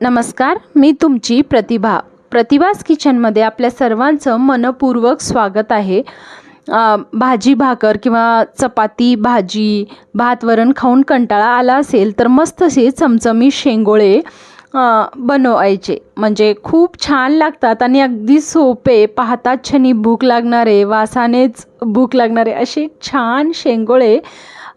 नमस्कार मी तुमची प्रतिभा. प्रतिभास किचनमध्ये आपल्या सर्वांचं मनपूर्वक स्वागत आहे. भाजी भाकर किंवा चपाती भाजी भात वरण खाऊन कंटाळा आला असेल तर मस्त असे चमचमी शेंगोळे बनवायचे. म्हणजे खूप छान लागतात आणि अगदी सोपे. पाहतात छनी भूक लागणारे वासानेच भूक लागणारे असे छान शेंगोळे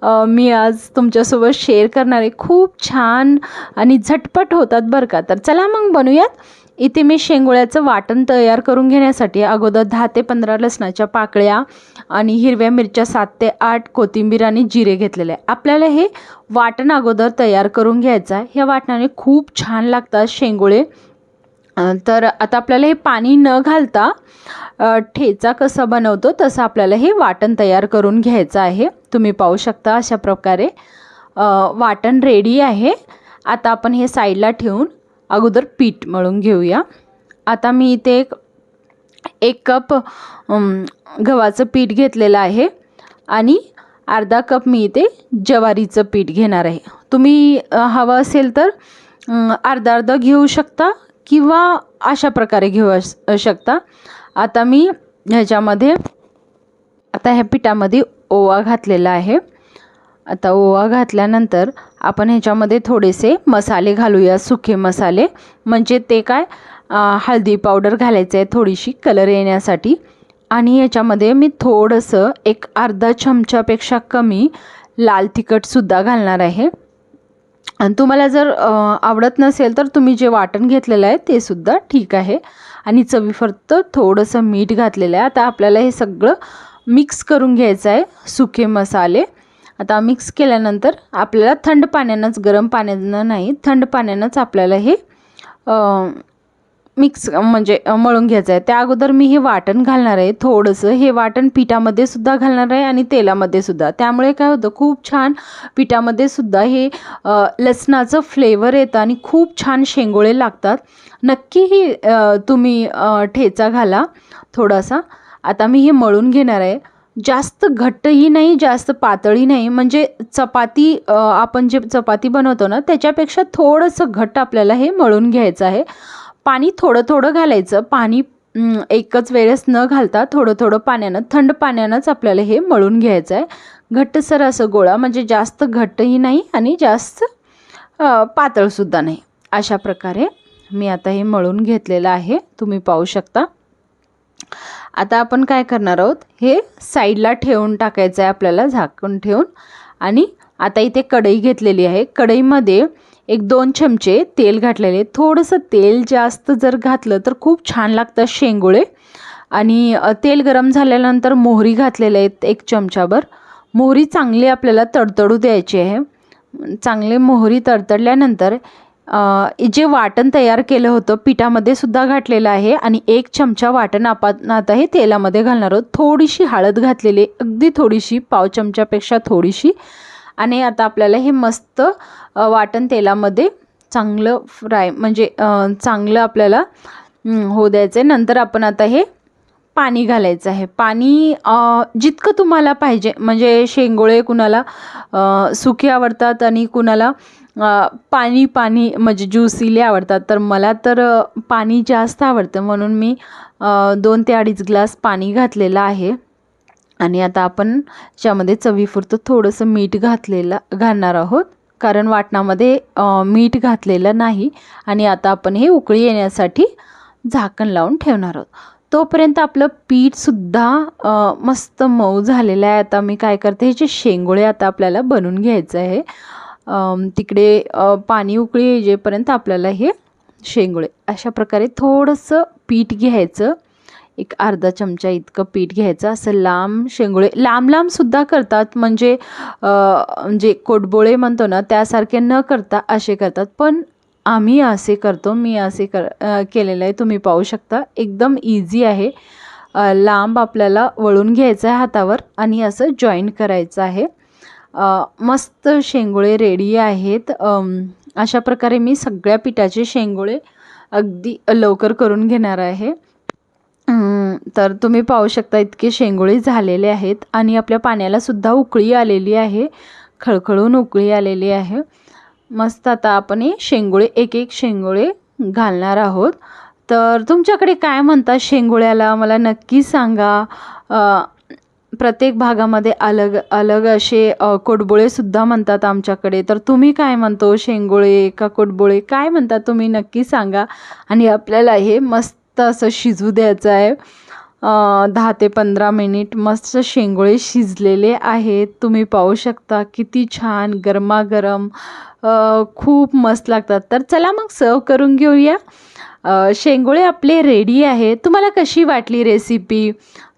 मी आज तुमच्यासोबत शेअर करणारे खूप छान आणि झटपट होतात बरं का. तर चला मग बनवूयात इथे मी शेंगोळ्याचं वाटण तयार करून घेण्यासाठी अगोदर दहा ते पंधरा लसणाच्या पाकळ्या आणि हिरव्या मिरच्या सात ते आठ कोथिंबीर आणि जिरे घेतलेले. आहे आपल्याला हे वाटण अगोदर तयार करून घ्यायचं आहे. ह्या वाटणाने खूप छान लागतात शेंगोळे. तर आता आपल्याला हे पाणी न घालता ठेचा कसा बनवतो तसं आपल्याला हे वाटण तयार करून घ्यायचं आहे. तुम्ही पाहू शकता अशा प्रकारे. वाटण रेडी आहे. आता आपण हे साईडला ठेवून अगोदर पीठ मळून घेऊया. आता मी इथे एक एक कप गव्हाचं पीठ घेतलेलं आहे आणि अर्धा कप मी इथे ज्वारीचं पीठ घेणार आहे. तुम्ही हवं असेल तर अर्धा अर्धा घेऊ शकता. किंवा अशा प्रकारे घेऊ अस- शकता. आता मी ह्याच्यामध्ये आता ह्या पिठामध्ये ओवा घातलेला आहे. आता ओवा घातल्यानंतर आपण ह्याच्यामध्ये थोडेसे मसाले घालूया सुखे मसाले. म्हणजे ते काय हळदी पावडर घालायचं आहे थोडीशी कलर येण्यासाठी. आणि याच्यामध्ये मी थोडंसं एक अर्धा चमच्यापेक्षा कमी लाल तिखटसुद्धा घालणार आहे. आणि तुम्हाला जर आवडत नसेल तर तुम्ही जे वाटण घेतलेलं आहे ते सुद्धा ठीक आहे. आणि चवी फक्त थोडंसं मीठ घातलेलं आहे. आता आपल्याला हे सगळं मिक्स करून घ्यायचं आहे सुके मसाले. आता मिक्स केल्यानंतर आपल्याला थंड पाण्यानंच गरम पाण्यानं नाही थंड पाण्यानंच आपल्याला हे मिक्स म्हणजे मळून घ्यायचं आहे त्या अगोदर मी हे वाटण घालणार आहे थोडंसं. हे वाटण पिठामध्ये सुद्धा घालणार आहे आणि तेलामध्ये सुद्धा. त्यामुळे काय होतं खूप छान पिठामध्ये सुद्धा हे लसणाचं फ्लेवर येतं आणि खूप छान शेंगोळे लागतात. नक्कीही तुम्ही ठेचा घाला थोडासा. आता मी हे मळून घेणार आहे. जास्त घट्टही नाही जास्त पातळी नाही. म्हणजे चपाती आपण जे चपाती बनवतो ना त्याच्यापेक्षा थोडंसं घट्ट आपल्याला हे मळून घ्यायचं आहे. पाणी थोडं थोडं घालायचं. पाणी एकच वेळेस न घालता थोडं थोडं पाण्यानं थंड पाण्यानंच आपल्याला हे मळून घ्यायचं आहे. घट्टसर असं गोळा म्हणजे जास्त घट्टही नाही आणि जास्त पातळसुद्धा नाही. अशा प्रकारे मी आता हे मळून घेतलेलं आहे. तुम्ही पाहू शकता. आता आपण काय करणार आहोत? हे साईडला ठेवून टाकायचं आहे आपल्याला झाकून ठेवून. आणि आता इथे कढई घेतलेली आहे. कढईमध्ये एक दोन चमचे तेल घातलेले. थोडंसं तेल जास्त जर घातलं तर खूप छान लागतं शेंगोळे. आणि तेल गरम झाल्यानंतर मोहरी घातलेले आहेत एक चमचाभर. मोहरी चांगली आपल्याला तडतडू द्यायची आहे. चांगले मोहरी तडतडल्यानंतर जे वाटण तयार केलं होतं पिठामध्ये सुद्धा घातलेलं आहे आणि एक चमचा वाटण आपण आता हे तेलामध्ये घालणार आहोत. थोडीशी हळद घातलेली अगदी थोडीशी पाव चमच्यापेक्षा थोडीशी. आणि आता आपल्याला हे मस्त वाटण तेलामध्ये चांगलं फ्राय म्हणजे चांगलं आपल्याला हो होऊ द्यायचं आहे. नंतर आपण आता हे पाणी घालायचं आहे. पाणी जितकं तुम्हाला पाहिजे. म्हणजे शेंगोळे कुणाला सुके आवडतात आणि कुणाला पाणी पाणी म्हणजे ज्यूसीले आवडतात. तर मला तर पाणी जास्त आवडतं. म्हणून मी दोन ते अडीच ग्लास पाणी घातलेलं आहे. आणि आता आपण त्यामध्ये चवीपुरतं थोडंसं मीठ घातलेलं घालणार आहोत. कारण वाटणामध्ये मीठ घातलेलं नाही. आणि आता आपण हे उकळी येण्यासाठी झाकण लावून ठेवणार आहोत. तोपर्यंत आपलं पीठसुद्धा मस्त मऊ झालेलं आहे. आता मी काय करते ह्याचे शेंगोळे आता आपल्याला बनवून घ्यायचं आहे तिकडे पाणी उकळी येईपर्यंत आपल्याला हे शेंगोळे अशा प्रकारे थोडंसं पीठ घ्यायचं. एक अर्धा चमचा इतकं पीठ घ्यायचं. असं लांब शेंगोळे लांब लांबसुद्धा करतात. म्हणजे म्हणजे कोटबोळे म्हणतो ना त्यासारखे न करता असे करतात. पण आम्ही असे करतो मी असे कर केलेलं आहे. तुम्ही पाहू शकता. एकदम इझी आहे. लांब आपल्याला वळून घ्यायचं आहे हातावर आणि असं जॉईन करायचं आहे. मस्त शेंगोळे रेडी आहेत. अशा प्रकारे मी सगळ्या पिठाचे शेंगोळे अगदी लवकर करून घेणार आहे. तर तुम्ही पाहू शकता इतके शेंगोळे झालेले आहेत आणि आपल्या पाण्याला सुद्धा उकळी आलेली आहे. खळखळून उकळी आलेली आहे. मस्त आता आपण हे शेंगोळे एक एक शेंगोळे घालणार आहोत. तर तुमच्याकडे काय म्हणतात शेंगोळ्याला? मला नक्की सांगा. प्रत्येक भागामध्ये अलग अलग असे कोडबोळेसुद्धा म्हणतात आमच्याकडे. तर तुम्ही काय म्हणतो? शेंगोळे का कोडबोळे? काय म्हणतात तुम्ही नक्की सांगा. आणि आपल्याला हे मस्त असं शिजू द्यायचं आहे. दहा ते पंधरा मिनिट मस्त शेंगोळे शिजलेले आहेत. तुम्ही पाहू शकता किती छान गरमागरम खूप मस्त लागतात. तर चला मग सर्व करून घेऊया. शेंगोळे आपले रेडी आहे तुम्हाला कशी वाटली रेसिपी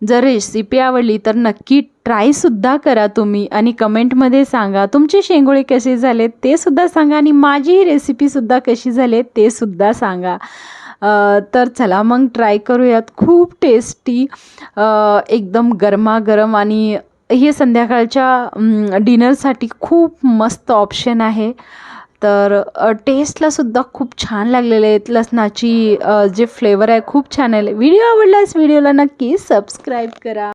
जर रेसिपी आवडली तर नक्की ट्रायसुद्धा करा तुम्ही आणि कमेंटमध्ये सांगा तुमचे शेंगोळे कसे झाले ते सुद्धा सांगा आणि माझी रेसिपीसुद्धा कशी झाले ते सुद्धा सांगा. तर चला मग ट्राय करूयात. खूप टेस्टी एकदम गरमागरम आणि हे संध्याकाळच्या डिनरसाठी खूप मस्त ऑप्शन आहे. तर टेस्टलासुद्धा टेस्टला सुद्धा खूप छान लागलेले आहेत. लसणाची जे फ्लेवर आहे खूप छान आहे. व्हिडिओ आवडल्यास व्हिडिओला नक्की सबस्क्राईब करा.